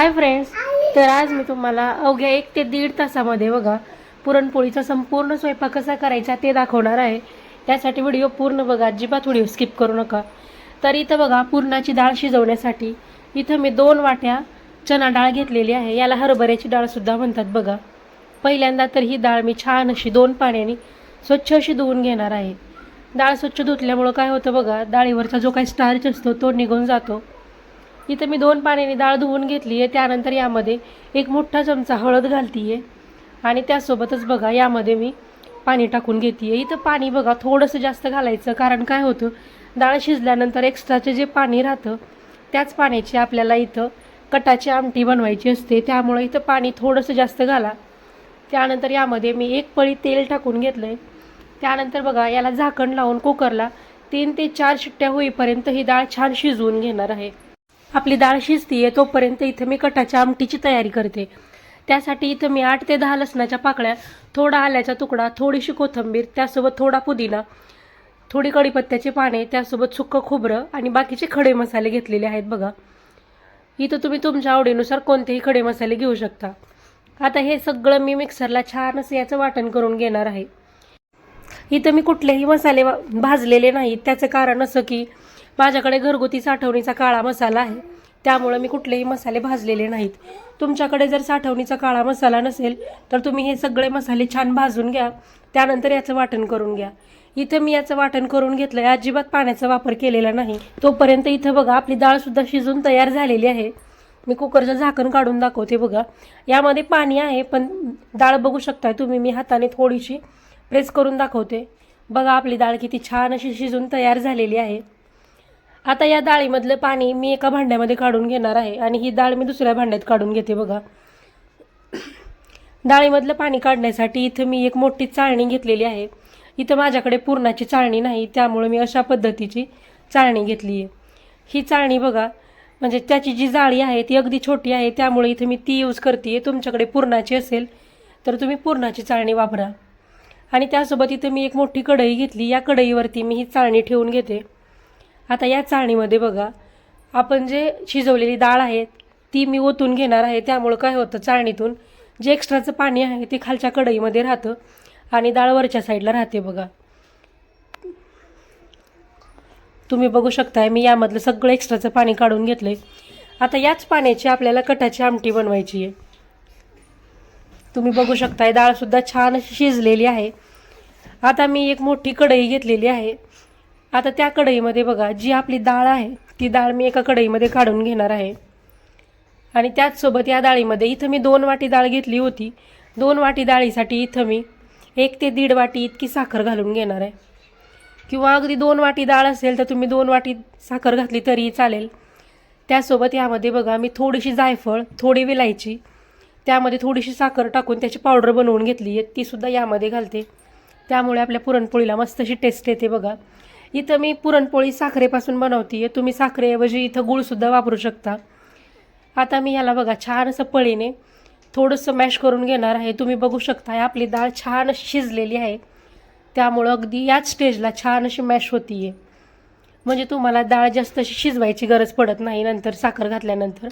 Hi friends तर आज मी तुम्हाला अवघ्या एक ते दीड तासामध्ये बघा पुरणपोळीचा संपूर्ण स्वयंपाक कसा करायचा ते दाखवणार आहे. त्यासाठी व्हिडिओ पूर्ण बघा अजिबात व्हिडिओ स्किप करू नका. तर इथं बघा पुरणाची डाळ शिजवण्यासाठी इथं मी दोन वाट्या चना डाळ घेतलेली आहे. याला हरभऱ्याची डाळसुद्धा म्हणतात बघा. पहिल्यांदा तर ही डाळ मी छान अशी दोन पाण्याने स्वच्छ अशी धुवून घेणार आहे. डाळ स्वच्छ धुतल्यामुळं काय होतं बघा डाळीवरचा जो काही स्टार्च असतो तो निघून जातो. इथं मी दोन पाण्याने डाळ धुवून घेतली आहे. त्यानंतर यामध्ये एक मोठा चमचा हळद घालती आहे आणि त्यासोबतच बघा यामध्ये मी पाणी टाकून घेते आहे इथं पाणी बघा थोडंसं जास्त घालायचं. कारण काय होतं डाळ शिजल्यानंतर एक्स्ट्राचे जे पाणी राहतं त्याच पाण्याची आपल्याला इथं कटाची आमटी बनवायची असते. त्यामुळे इथं पाणी थोडंसं जास्त घाला. त्यानंतर यामध्ये मी एक पळी तेल टाकून घेतलं आहे त्यानंतर बघा याला झाकण लावून कुकरला तीन ते चार शिट्ट्या होईपर्यंत ही डाळ छान शिजवून घेणार आहे. आपली डाळ शिजतीये तोपर्यंत इथं मी कटाच्या आमटीची तयारी करते. त्यासाठी इथं मी आठ ते दहा लसणाच्या पाकळ्या थोडा आल्याचा तुकडा थोडीशी कोथिंबीर त्यासोबत थोडा पुदिना थोडी कढीपत्त्याचे पाने त्यासोबत सुक्कं खोबरं आणि बाकीचे खडे मसाले घेतलेले आहेत बघा. इथं तुम्ही तुमच्या आवडीनुसार कोणतेही खडे मसाले घेऊ शकता. आता हे सगळं मी मिक्सरला छान असं याचं वाटण करून घेणार आहे. इथं मी कुठलेही मसाले वा- भाजलेले नाहीत त्याचं कारण असं की माझ्याकडे घरगुती साठवणीचा काळा मसाला आहे. त्यामुळं मी कुठलेही मसाले भाजलेले नाहीत. तुमच्याकडे जर साठवणीचा काळा मसाला नसेल तर तुम्ही हे सगळे मसाले छान भाजून घ्या. त्यानंतर याचं वाटण करून घ्या. इथं मी याचं वाटण करून घेतलं आहे अजिबात पाण्याचा वापर केलेला नाही. तोपर्यंत इथं बघा आपली डाळसुद्धा शिजून तयार झालेली आहे. मी कुकरचं झाकण काढून दाखवते बघा. यामध्ये पाणी आहे पण डाळ बघू शकताय तुम्ही. मी हाताने थोडीशी प्रेस करून दाखवते. बघा आपली डाळ किती छान अशी शिजून तयार झालेली आहे. आता या डाळीमधलं पाणी मी एका भांड्यामध्ये काढून घेणार आहे आणि ही डाळ मी दुसऱ्या भांड्यात काढून घेते बघा. डाळीमधलं पाणी काढण्यासाठी इथं मी एक मोठी चाळणी घेतलेली आहे. इथं माझ्याकडे पूर्णाची चाळणी नाही त्यामुळे मी अशा पद्धतीची चाळणी घेतली आहे. ही चाळणी बघा म्हणजे त्याची जी जाळी आहे ती अगदी छोटी आहे त्यामुळे इथं मी ती यूज करते तुमच्याकडे पूर्णाची असेल तर तुम्ही पूर्णाची चाळणी वापरा. आणि त्यासोबत इथं मी एक मोठी कढई घेतली. या कढईवरती मी ही चाळणी ठेवून घेते. आता या चाळणीमध्ये बघा आपण जे शिजवलेली डाळ आहे ती मी ओतून घेणार आहे. त्यामुळं काय होतं चाळणीतून जे एक्स्ट्राचं पाणी आहे ते खालच्या कढईमध्ये राहतं आणि डाळ वरच्या साईडला राहते बघा. तुम्ही बघू शकताय मी यामधलं सगळं एक्स्ट्राचं पाणी काढून घेतलंय. आता याच पाण्याची आपल्याला कटाची आमटी बनवायची आहे. तुम्ही बघू शकताय डाळसुद्धा छान अशी शिजलेली आहे. आता मी एक मोठी कढई घेतलेली आहे. आता त्या कढईमध्ये बघा जी आपली डाळ आहे ती डाळ मी एका कढईमध्ये काढून घेणार आहे. आणि त्याचसोबत या डाळीमध्ये इथं मी दोन वाटी डाळ घेतली होती. दोन वाटी डाळीसाठी इथं मी एक ते दीड वाटी इतकी साखर घालून घेणार आहे. किंवा अगदी दोन वाटी डाळ असेल तर तुम्ही दोन वाटी साखर घातली तरीही चालेल. त्यासोबत यामध्ये बघा मी थोडीशी जायफळ थोडी विलायची त्यामध्ये थोडीशी साखर टाकून त्याची पावडर बनवून घेतली आहे. तीसुद्धा यामध्ये घालते. त्यामुळे आपल्या पुरणपोळीला मस्त अशी टेस्ट येते बघा. इथं मी पुरणपोळी साखरेपासून बनवते आहे तुम्ही साखरेऐवजी इथं गूळसुद्धा वापरू शकता. आता मी ह्याला बघा छान असं पळीने थोडंसं मॅश करून घेणार आहे. तुम्ही बघू शकता आपली डाळ छान अशी शिजलेली आहे. त्यामुळं अगदी याच स्टेजला छान अशी मॅश होती आहे म्हणजे तुम्हाला डाळ जास्त अशी शिजवायची गरज पडत नाही नंतर साखर घातल्यानंतर.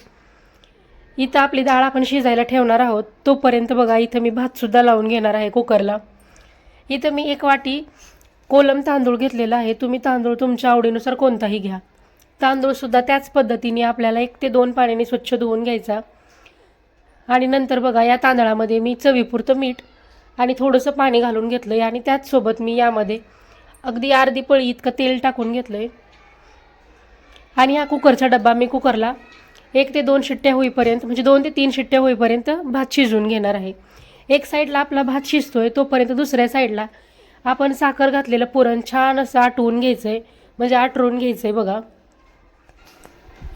इथं आपली डाळ आपण शिजायला ठेवणार आहोत. तोपर्यंत बघा इथं मी भातसुद्धा लावून घेणार आहे कुकरला. इथं मी एक वाटी कोलम तांदूळ घेतलेला आहे. तुम्ही तांदूळ तुमच्या आवडीनुसार कोणताही घ्या. तांदूळसुद्धा त्याच पद्धतीने आपल्याला एक ते दोन पाण्याने स्वच्छ धुवून घ्यायचा. आणि नंतर बघा या तांदळामध्ये मी चवीपुरतं मीठ आणि थोडंसं पाणी घालून घेतलं आहे आणि त्याचसोबत मी यामध्ये अगदी अर्धी पळी इतकं तेल टाकून घेतलं आहे आणि हा कुकरचा डब्बा मी कुकरला एक ते दोन शिट्ट्या होईपर्यंत म्हणजे दोन ते तीन शिट्ट्या होईपर्यंत भात शिजवून घेणार आहे. एक साईडला आपला भात शिजतोय तोपर्यंत दुसऱ्या साईडला आपण साखर घातलेलं पुरण छान असं आटवून घ्यायचं आहे म्हणजे आटरून घ्यायचं आहे बघा.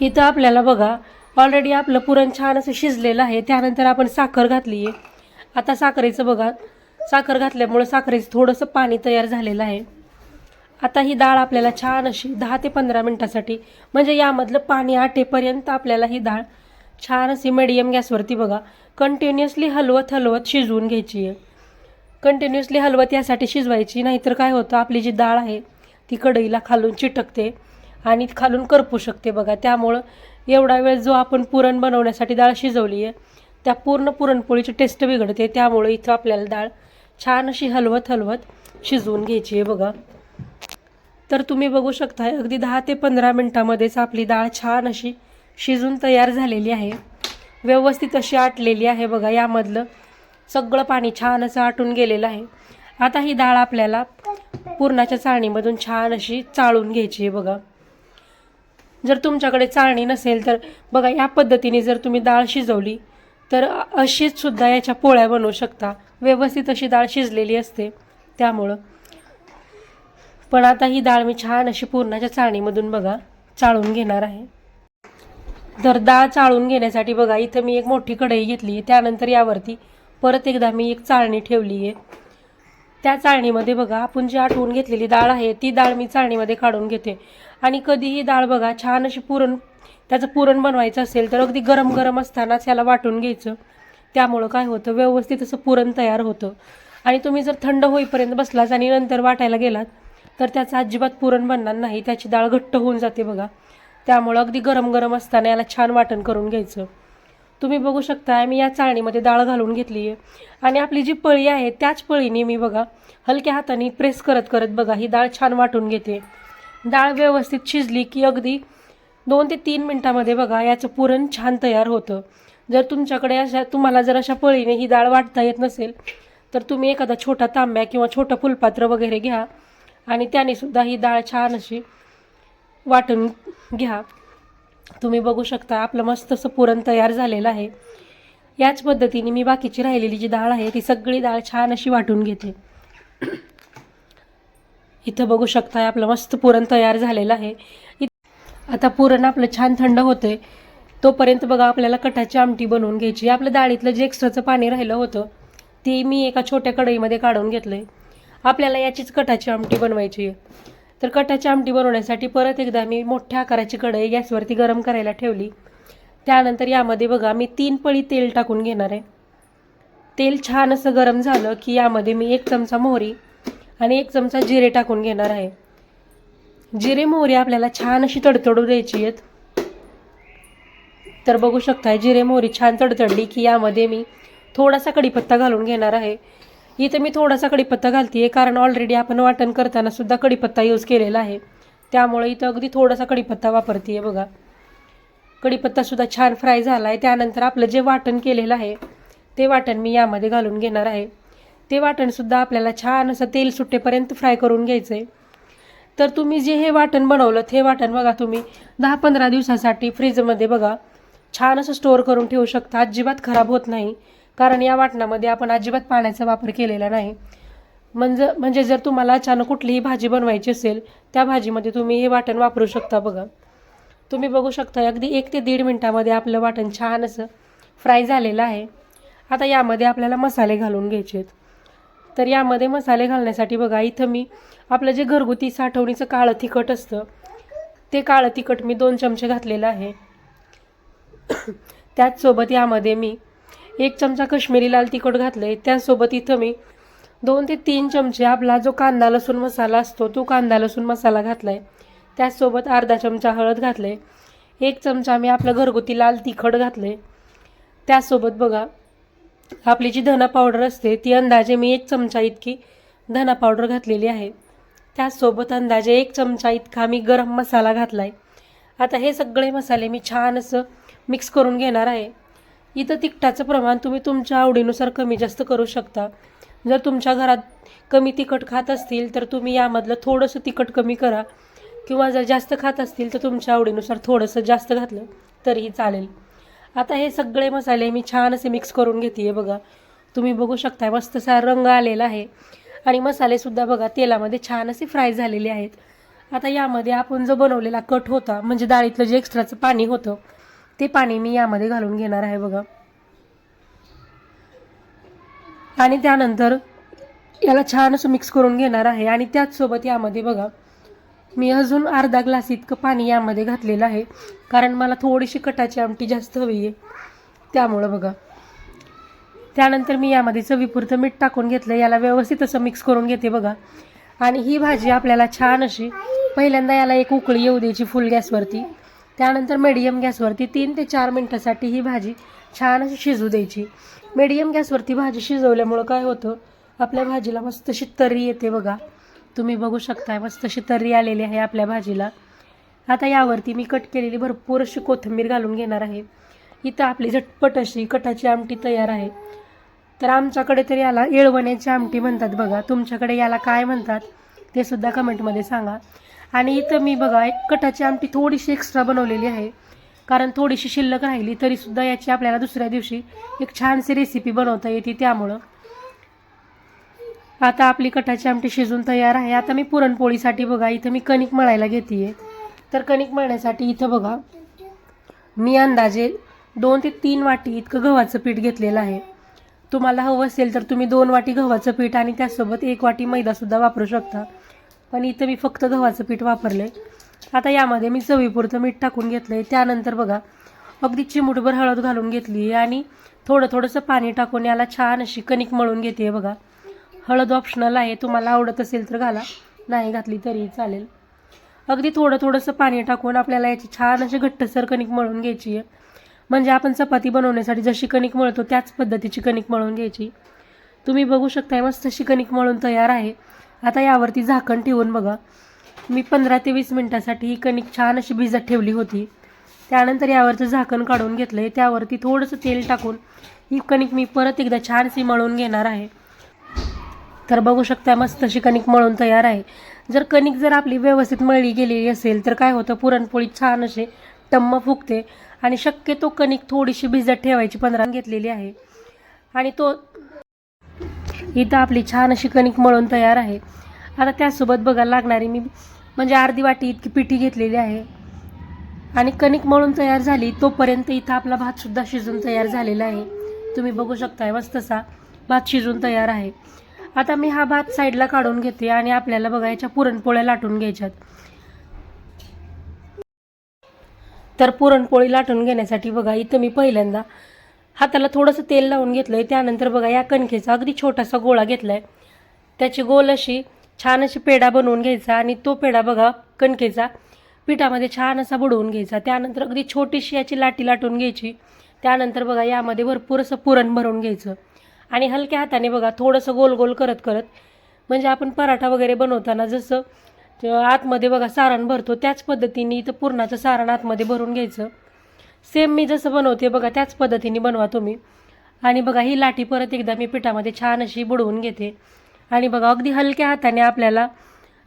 इथं आपल्याला बघा ऑलरेडी आपलं पुरण छान असं शिजलेलं आहे. त्यानंतर आपण साखर घातली आहे आता साखरेचं बघा. साखर घातल्यामुळं साखरेचं थोडंसं पाणी तयार झालेलं आहे. आता ही डाळ आपल्याला छान अशी दहा ते पंधरा मिनटासाठी म्हणजे यामधलं पाणी आटेपर्यंत आपल्याला ही डाळ छान अशी मिडियम गॅसवरती बघा कंटिन्युअसली हलवत हलवत शिजवून घ्यायची आहे कंटिन्युअसली हलवत यासाठी शिजवायची. नाहीतर काय होतं आपली जी डाळ आहे ती कढईला खालून चिटकते आणि खालून करपू शकते बघा. त्यामुळं एवढा वेळ जो आपण पुरण बनवण्यासाठी डाळ शिजवली आहे त्या पूर्ण पुरणपोळीची टेस्ट बिघडते. त्यामुळं इथं आपल्याला डाळ छान अशी हलवत हलवत शिजवून घ्यायची आहे बघा. तर तुम्ही बघू शकता अगदी दहा ते पंधरा मिनटामध्येच आपली डाळ छान अशी शिजून तयार झालेली आहे. व्यवस्थित अशी आटलेली आहे बघा. यामधलं सगळं पाणी छान असं आटून गेलेलं आहे. आता ही डाळ आपल्याला पुरणाच्या चाळणीमधून छान अशी चाळून घ्यायची आहे बघा. जर तुमच्याकडे चाळणी नसेल तर बघा या पद्धतीने जर तुम्ही डाळ शिजवली तर अशीच सुद्धा याच्या पोळ्या बनवू शकता. व्यवस्थित अशी डाळ शिजलेली असते. त्यामुळं. पण आता ही डाळ मी छान अशी पूर्णाच्या चाळणीमधून बघा चाळून घेणार आहे. तर डाळ चाळून घेण्यासाठी बघा इथं मी एक मोठी कढई घेतली आहे. त्यानंतर यावरती परत एकदा मी एक चाळणी ठेवली आहे त्या चाळणीमध्ये बघा आपण जी आठवून घेतलेली डाळ आहे ती डाळ मी चाळणीमध्ये काढून घेते. आणि कधीही डाळ बघा छान अशी पुरण त्याचं पुरण बनवायचं असेल तर अगदी गरम गरम असतानाच याला वाटून घ्यायचं. त्यामुळं काय होतं व्यवस्थित असं पुरण तयार होतं. आणि तुम्ही जर थंड होईपर्यंत बसलाच आणि नंतर वाटायला गेलात तर त्याचं अजिबात पुरण बनणार नाही. त्याची डाळ घट्ट होऊन जाते बघा. त्यामुळं अगदी गरम गरम असताना याला छान वाटण करून घ्यायचं. तुम्ही बघू शकता मी या चाळणीमध्ये डाळ घालून घेतली आहे आणि आपली जी पळी आहे त्याच पळीने मी बघा हलक्या हाताने प्रेस करत करत बघा ही डाळ छान वाटून घेते. डाळ व्यवस्थित शिजली की अगदी दोन ते तीन मिनटामध्ये बघा याचं पुरण छान तयार होतं. जर तुमच्याकडे अशा तुम्हाला जर अशा पळीने ही डाळ वाटता येत नसेल तर तुम्ही एखादा छोटा तांब्या किंवा छोटं फुलपात्र वगैरे घ्या आणि त्याने सुद्धा ही डाळ छान अशी वाटून घ्या. तुम्ही बघू शकता आपलं मस्त असं पुरण तयार झालेलं आहे. याच पद्धतीने मी बाकीची राहिलेली जी डाळ आहे ती सगळी डाळ छान अशी वाटून घेते. इथं बघू शकता आपलं मस्त पुरण तयार झालेलं आहे. आता पुरण आपलं छान थंड होते तोपर्यंत बघा आपल्याला कटाची आमटी बनवून घ्यायची. आपलं डाळीतलं जे एक्स्ट्राचं पाणी राहिलं होतं ते मी एका छोट्या कढईमध्ये काढून घेतलं आहे आपल्याला याचीच कटाची आमटी बनवायची आहे. तर कटाची आमटी बनवण्यासाठी परत एकदा मी मोठ्या आकाराची कढई गॅसवरती गरम करायला ठेवली. त्यानंतर यामध्ये बघा मी तीन पळी तेल टाकून घेणार आहे. तेल छान असं गरम झालं की यामध्ये मी एक चमचा मोहरी आणि एक चमचा जिरे टाकून घेणार आहे. जिरे मोहरी आपल्याला छान अशी तडतडू द्यायची आहेत. तर बघू शकताय जिरे मोहरी छान तडतडली की यामध्ये मी थोडासा कढीपत्ता घालून घेणार आहे. इथं मी थोडासा कढीपत्ता घालते कारण ऑलरेडी आपण वाटण करताना सुद्धा कढीपत्ता यूज केलेला आहे. त्यामुळे इथं अगदी थोडासा कढीपत्ता वापरते बघा. कढीपत्तासुद्धा छान फ्राय झाला आहे त्यानंतर आपलं जे वाटण केलेलं आहे ते वाटण मी यामध्ये घालून घेणार आहे. ते वाटणसुद्धा आपल्याला छान असं तेल सुटेपर्यंत फ्राय करून घ्यायचं आहे तर तुम्ही जे हे वाटण बनवलं हे वाटण बघा तुम्ही. दहा पंधरा दिवसासाठी फ्रीजमध्ये बघा. छान असं स्टोअर करून ठेवू शकता. अजिबात खराब होत नाही. कारण या वाटणामध्ये आपण अजिबात पाण्याचा वापर केलेला नाही. म्हणजे म्हणजे जर तुम्हाला अचानक कुठलीही भाजी बनवायची असेल त्या भाजीमध्ये तुम्ही हे वाटण वापरू शकता बघा. तुम्ही बघू शकता अगदी एक ते दीड मिनटामध्ये आपलं वाटण छान असं फ्राय झालेलं आहे. आता यामध्ये आपल्याला मसाले घालून घ्यायचे आहेत. तर यामध्ये मसाले घालण्यासाठी बघा इथं मी आपलं जे घरगुती साठवणीचं काळं तिखट असतं ते काळं तिखट मी दोन चमचे घातलेलं आहे. त्याचसोबत यामध्ये मी एक चमचा कश्मीरी लाल तिखट घातलं आहे त्याचसोबत इथं मी दोन ते तीन चमचे आपला जो कांदा लसूण मसाला असतो तो कांदा लसूण मसाला घातला आहे त्याचसोबत अर्धा चमचा हळद घातले एक चमचा मी आपलं घरगुती लाल तिखट घातले त्याचसोबत बघा आपली जी धना पावडर असते ती अंदाजे मी एक चमचा इतकी धना पावडर घातलेली आहे. त्याचसोबत अंदाजे एक चमचा इतका मी गरम मसाला घातला आहे आता हे सगळे मसाले मी छान असं मिक्स करून घेणार आहे. इथं तिखटाचं प्रमाण तुम्ही तुमच्या आवडीनुसार कमी जास्त करू शकता. जर तुमच्या घरात कमी तिखट खात असतील तर तुम्ही यामधलं थोडंसं तिखट कमी करा. किंवा जर जास्त खात असतील तर तुमच्या आवडीनुसार थोडंसं जास्त घातलं तरीही चालेल. आता हे सगळे मसाले मी छान असे मिक्स करून घेते बघा. तुम्ही बघू शकताय मस्त असा रंग आलेला आहे. आणि मसालेसुद्धा बघा तेलामध्ये छान असे फ्राय झालेले आहेत. आता यामध्ये आपण जो बनवलेला कट होता म्हणजे डाळीतलं जे एक्स्ट्राचं पाणी होतं ते पाणी मी यामध्ये घालून घेणार आहे बघा. आणि त्यानंतर याला छान असं मिक्स करून घेणार आहे. आणि त्याचसोबत यामध्ये बघा मी अजून अर्धा ग्लास इतकं पाणी यामध्ये घातलेलं आहे. कारण मला थोडीशी कटाची आमटी जास्त हवी आहे. त्यामुळं बघा. त्यानंतर मी यामध्ये चवीपुरतं मीठ टाकून घेतलं. याला व्यवस्थित असं मिक्स करून घेते बघा. आणि ही भाजी आपल्याला छान अशी पहिल्यांदा याला एक उकळी येऊ द्यायची फुल गॅसवरती त्यानंतर मीडियम गॅसवरती तीन ते चार मिनटासाठी ही भाजी छान अशी शिजू द्यायची. मीडियम गॅसवरती भाजी शिजवल्यामुळं काय होतं? आपल्या भाजीला मस्त अशी तर्री येते बघा. तुम्ही बघू शकताय मस्त अशी तर्री आलेली आहे आपल्या भाजीला. आता यावरती मी कट केलेली भरपूर अशी कोथिंबीर घालून घेणार आहे. इथं आपली झटपट अशी कटाची आमटी तयार आहे. तर आमच्याकडे तर याला येळवण्याची आमटी म्हणतात बघा. तुमच्याकडे याला काय म्हणतात ते सुद्धा कमेंटमध्ये सांगा. आणि इथं मी बघा एक कटाची आमटी थोडीशी एक्स्ट्रा बनवलेली आहे. कारण थोडीशी शिल्लक राहिली तरीसुद्धा याची आपल्याला दुसऱ्या दिवशी एक छानशी रेसिपी बनवता येते त्यामुळं. आता आपली कटाची आमटी शिजून तयार आहे. आता मी पुरणपोळीसाठी बघा इथं मी कणिक मळायला घेते आहे तर कणिक मळण्यासाठी इथं बघा मी अंदाजे दोन ते तीन वाटी इतकं गव्हाचं पीठ घेतलेलं आहे. तुम्हाला हवं असेल तर तुम्ही दोन वाटी गव्हाचं पीठ आणि त्यासोबत एक वाटी मैदासुद्धा वापरू शकता. पण इथं मी फक्त गव्हाचं पीठ वापरलं आहे आता यामध्ये मी चवीपुरतं मीठ टाकून घेतलं आहे त्यानंतर बघा अगदी चिमूटभर हळद घालून घेतली आहे आणि थोडं थोडंसं पाणी टाकून याला छान अशी कणिक मळून घेते बघा. हळद ऑप्शनल आहे तुम्हाला आवडत असेल तर घाला. नाही घातली तरी चालेल. अगदी थोडं थोडंसं पाणी टाकून आपल्याला याची छान अशी घट्टसर कणिक मळून घ्यायची आहे म्हणजे आपण चपाती बनवण्यासाठी जशी कणिक मळतो त्याच पद्धतीची कणिक मळून घ्यायची. तुम्ही बघू शकताय मस्त अशी कणिक मळून तयार आहे. आता यावरती झाकण ठेवून बघा. मी पंधरा ते वीस मिनटासाठी ही कणिक छान अशी भिजत ठेवली होती. त्यानंतर यावरचं झाकण काढून घेतलं आहे त्यावरती थोडंसं तेल टाकून ही कणिक मी परत एकदा छानशी मळून घेणार आहे. तर बघू शकता मस्त अशी कणिक मळून तयार आहे. जर कणिक जर आपली व्यवस्थित मळली गेलेली असेल तर काय होतं? पुरणपोळी छान असे टम्म फुगते आणि शक्यतो कणिक थोडीशी भिजत ठेवायची पंधरा घेतलेली आहे. आणि तो इथं आपली छान अशी कणिक मळून तयार आहे. आता त्यासोबत बघायला लागणारी मी म्हणजे अर्धी वाटी इतकी पिठी घेतलेली आहे. आणि कणिक मळून तयार झाली तोपर्यंत इथं आपला भातसुद्धा शिजून तयार झालेला आहे. तुम्ही बघू शकताय मस्तसा भात शिजून तयार आहे. आता मी हा भात साईडला काढून घेते आणि आपल्याला बघा याच्या पुरणपोळ्या लाटून घ्यायच्यात. तर पुरणपोळी लाटून घेण्यासाठी बघा इथं मी पहिल्यांदा हाताला थोडंसं तेल लावून घेतलं आहे त्यानंतर बघा या कणकेचा अगदी छोटासा गोळा घेतला आहे त्याची गोल अशी छान अशी पेढा बनवून घ्यायचा आणि तो पेढा बघा कणकेचा पिठामध्ये छान असा बुडवून घ्यायचा. त्यानंतर अगदी छोटीशी याची लाटी लाटून घ्यायची. त्यानंतर बघा यामध्ये भरपूर असं पुरण भरून घ्यायचं. आणि हलक्या हाताने बघा थोडंसं गोल गोल करत करत म्हणजे आपण पराठा वगैरे बनवताना जसं आतमध्ये बघा सारण भरतो त्याच पद्धतीने इथं पुरणाचं सारण आतमध्ये भरून घ्यायचं. सेम मी जसं बनवते बघा त्याच पद्धतीने बनवा तुम्ही. आणि बघा ही लाठी परत एकदा मी पिठामध्ये छान अशी बुडवून घेते. आणि बघा अगदी हलक्या हाताने आपल्याला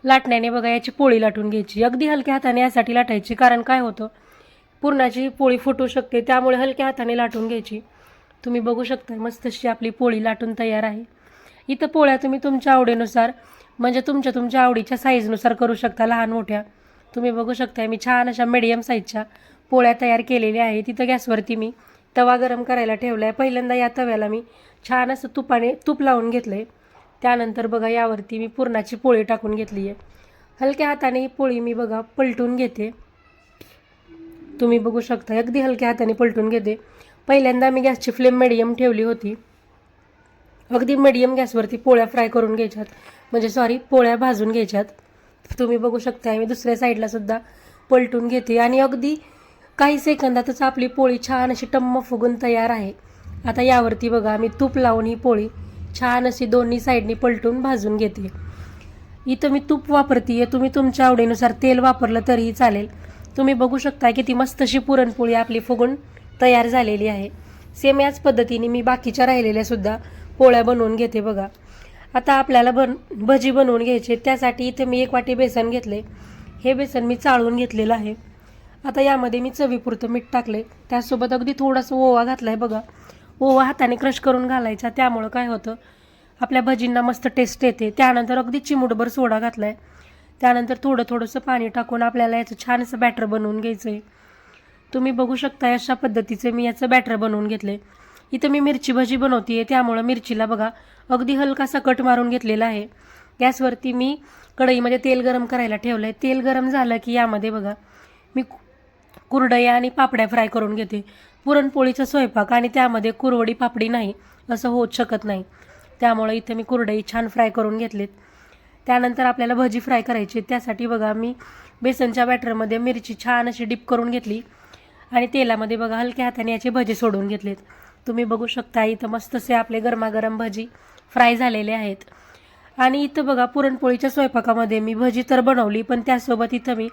लाटण्याने बघा याची पोळी लाटून घ्यायची. अगदी हलक्या हाताने यासाठी लाटायची कारण काय होतं? पुरणाची पोळी फुटू शकते त्यामुळे हलक्या हाताने लाटून घ्यायची. तुम्ही बघू शकता मस्त अशी आपली पोळी लाटून तयार आहे. इथं पोळ्या तुम्ही तुमच्या आवडीनुसार म्हणजे तुमच्या तुमच्या आवडीच्या साईजनुसार करू शकता लहान मोठ्या. तुम्ही बघू शकता मी छान अशा मिडियम साईजच्या पोळ्या तयार केलेल्या आहे तिथं गॅसवरती मी तवा गरम करायला ठेवला आहे पहिल्यांदा या तव्याला मी छान असं तुपाने तूप लावून घेतलं आहे त्यानंतर बघा यावरती मी पुरणाची पोळी टाकून घेतली आहे. हलक्या हाताने ही पोळी मी बघा पलटून घेते. तुम्ही बघू शकता अगदी हलक्या हाताने पलटून घेते. पहिल्यांदा मी गॅसची फ्लेम मिडियम ठेवली होती. अगदी मिडियम गॅसवरती पोळ्या फ्राय करून घ्यायच्यात. म्हणजे सॉरी पोळ्या भाजून घ्यायच्यात. तुम्ही बघू शकता मी दुसऱ्या साईडला सुद्धा पलटून घेते. आणि अगदी काही सेकंदातच आपली पोळी छान अशी टम्म फुगून तयार आहे. आता यावरती बघा मी तूप लावून ही पोळी छान अशी दोन्ही साईडनी पलटून भाजून घेते. इथं मी तूप वापरते आहे तुम्ही तुमच्या आवडीनुसार तेल वापरलं तरीही चालेल. तुम्ही बघू शकता की ती मस्त अशी पुरणपोळी आपली फुगून तयार झालेली आहे. सेम याच पद्धतीने मी बाकीच्या राहिलेल्यासुद्धा पोळ्या बनवून घेते बघा. आता आपल्याला बन भजी बनवून घ्यायचे त्यासाठी इथे मी एक वाटी बेसन घेतले हे बेसन मी चाळून घेतलेलं आहे. आता यामध्ये मी चवीपुरतं मीठ टाकलं आहे त्यासोबत अगदी थोडासा ओवा घातला आहे बघा. ओवा हाताने क्रश करून घालायचा. त्यामुळं काय होतं आपल्या भजींना मस्त टेस्ट येते. त्यानंतर अगदी चिमूटभर सोडा घातला आहे त्यानंतर थोडं थोडंसं पाणी टाकून आपल्याला याचं छान असं बॅटर बनवून घ्यायचं आहे तुम्ही बघू शकता अशा पद्धतीचे मी याचं बॅटर बनवून घेतले इथं मी मिरची भजी बनवते त्यामुळं मिरचीला बघा अगदी हलकासा कट मारून घेतलेला आहे. गॅसवरती मी कढईमध्ये तेल गरम करायला ठेवलं आहे तेल गरम झालं की यामध्ये बघा मी कुरडया आणि पापड्या फ्राय करून घेते. पुरणपोळीचा स्वयंपाक आणि त्यामध्ये कुरवडी पापडी नाही असं होत शकत नाही. त्यामुळं इथं मी कुरडई छान फ्राय करून घेतलेत. त्यानंतर आपल्याला भजी फ्राय करायची आहे. त्यासाठी बघा मी बेसनच्या बॅटरमध्ये मिरची छान अशी डिप करून घेतली. आणि तेलामध्ये बघा हलक्या हाताने याचे भजी सोडून घेतलेत. तुम्ही बघू शकता इथं मस्तसे आपले गरमागरम भजी फ्राय झालेले आहेत. आणि इथं बघा पुरणपोळीच्या स्वयंपाकामध्ये मी भजी तर बनवली पण त्यासोबत इथं मी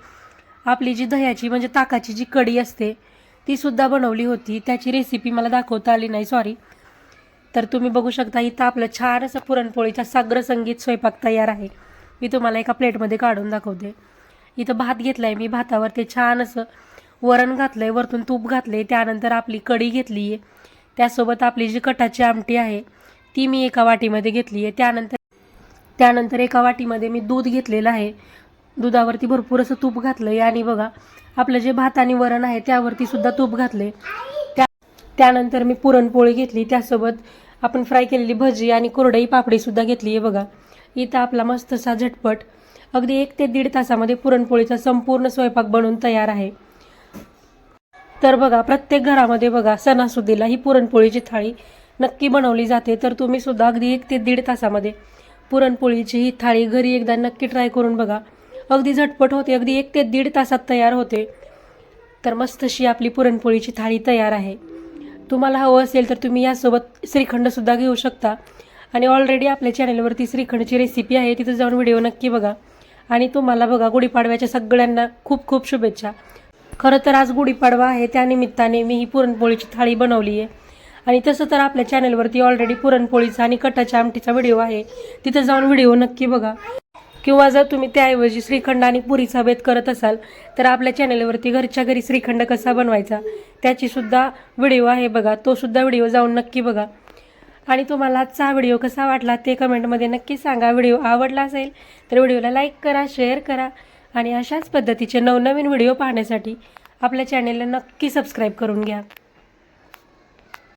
आपली जी दह्याची म्हणजे ताकाची जी कढी असते ती सुद्धा बनवली होती. त्याची रेसिपी मला दाखवता आली नाही सॉरी तर तुम्ही बघू शकता इथं आपलं छान असं पुरणपोळीचा साग्र संगीत स्वयंपाक तयार आहे. मी तुम्हाला एका प्लेटमध्ये काढून दाखवते. इथं भात घेतला आहे मी भातावर ते छान असं वरण घातलं आहे वरतून तूप घातलं आहे त्यानंतर आपली कढी घेतली आहे. त्यासोबत आपली जी कटाची आमटी आहे ती मी एका वाटीमध्ये घेतली आहे. त्यानंतर त्यानंतर एका वाटीमध्ये मी दूध घेतलेलं आहे. दुधावरती भरपूर असं तूप घातलं आहे आणि बघा आपलं जे भात आणि वरण आहे त्यावरती सुद्धा तूप घातले त्या त्यानंतर मी पुरणपोळी घेतली. त्यासोबत आपण फ्राय केलेली भजी आणि कोरडई पापडीसुद्धा घेतली आहे बघा. इथं आपला मस्तसा झटपट अगदी एक ते दीड तासामध्ये पुरणपोळीचा संपूर्ण स्वयंपाक बनवून तयार आहे. तर बघा प्रत्येक घरामध्ये बघा सणासुदीला ही पुरणपोळीची थाळी नक्की बनवली जाते. तर तुम्ही सुद्धा अगदी एक ते दीड तासामध्ये पुरणपोळीची ही थाळी घरी एकदा नक्की ट्राय करून बघा. अगदी झटपट होते अगदी एक ते दीड तासात तयार होते. तर मस्त अशी आपली पुरणपोळीची थाळी तयार आहे. तुम्हाला हवं असेल तर तुम्ही यासोबत श्रीखंडसुद्धा घेऊ शकता. आणि ऑलरेडी आपल्या चॅनलवरती श्रीखंडची रेसिपी आहे तिथं जाऊन व्हिडिओ नक्की बघा. आणि तुम्हाला बघा गुढीपाडव्याच्या सगळ्यांना खूप खूप शुभेच्छा. खरं तर आज गुढीपाडवा आहे त्यानिमित्ताने मी ही पुरणपोळीची थाळी बनवली आहे. आणि तसं तर आपल्या चॅनलवरती ऑलरेडी पुरणपोळीचा आणि कटाच्या आमटीचा व्हिडिओ आहे. तिथं जाऊन व्हिडिओ नक्की बघा. किंवा जर तुम्ही त्याऐवजी श्रीखंड आणि पुरीचा बेत करत असाल तर आपल्या चॅनलवरती घरच्या घरी श्रीखंड कसा बनवायचा त्याचीसुद्धा व्हिडिओ आहे बघा. तोसुद्धा व्हिडिओ जाऊन नक्की बघा. आणि तुम्हाला आजचा व्हिडिओ कसा वाटला ते कमेंटमध्ये नक्की सांगा. व्हिडिओ आवडला असेल तर व्हिडिओला लाईक करा शेअर करा. आणि अशाच पद्धतीचे नवनवीन व्हिडिओ पाहण्यासाठी आपल्या चॅनेलला नक्की सबस्क्राईब करून घ्या.